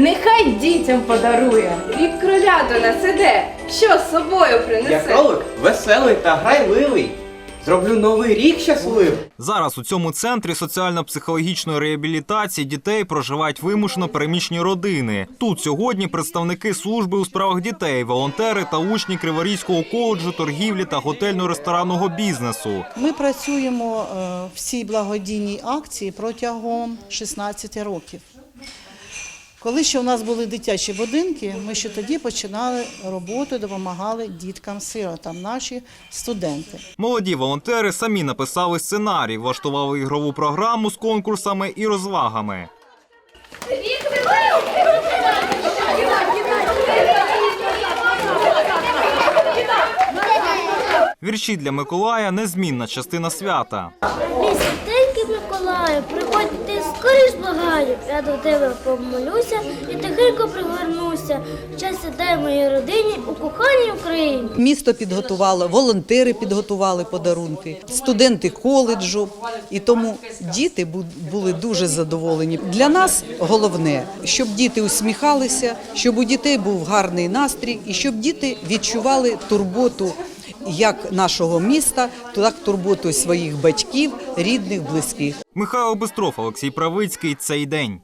нехай дітям подарує. Рік кроля до нас іде, що з собою Я кролик веселий та грайливий. Зроблю новий рік щасливий. Зараз у цьому центрі соціально-психологічної реабілітації дітей проживають вимушено переміщені родини. Тут сьогодні представники служби у справах дітей, волонтери та учні Криворізького коледжу торгівлі та готельно-ресторанного бізнесу. Ми працюємо е, в цій благодійній акції протягом 16 років. Коли ще у нас були дитячі будинки, ми ще тоді починали роботу, допомагали діткам-сиротам, наші студенти. Молоді волонтери самі написали сценарій, влаштували ігрову програму з конкурсами і розвагами. Вірші для Миколая незмінна частина свята. Мій святенький благаю. Я до тебе помолюся і тихенько пригорнуся. Щастя дай моїй родині у коханій Україні. Місто підготувало, волонтери підготували подарунки, студенти коледжу. І тому діти були дуже задоволені. Для нас головне, щоб діти усміхалися, щоб у дітей був гарний настрій і щоб діти відчували турботу як нашого міста, так турботу своїх батьків, рідних, близьких. Михайло Бестроф, Олексій Правицький. Цей день.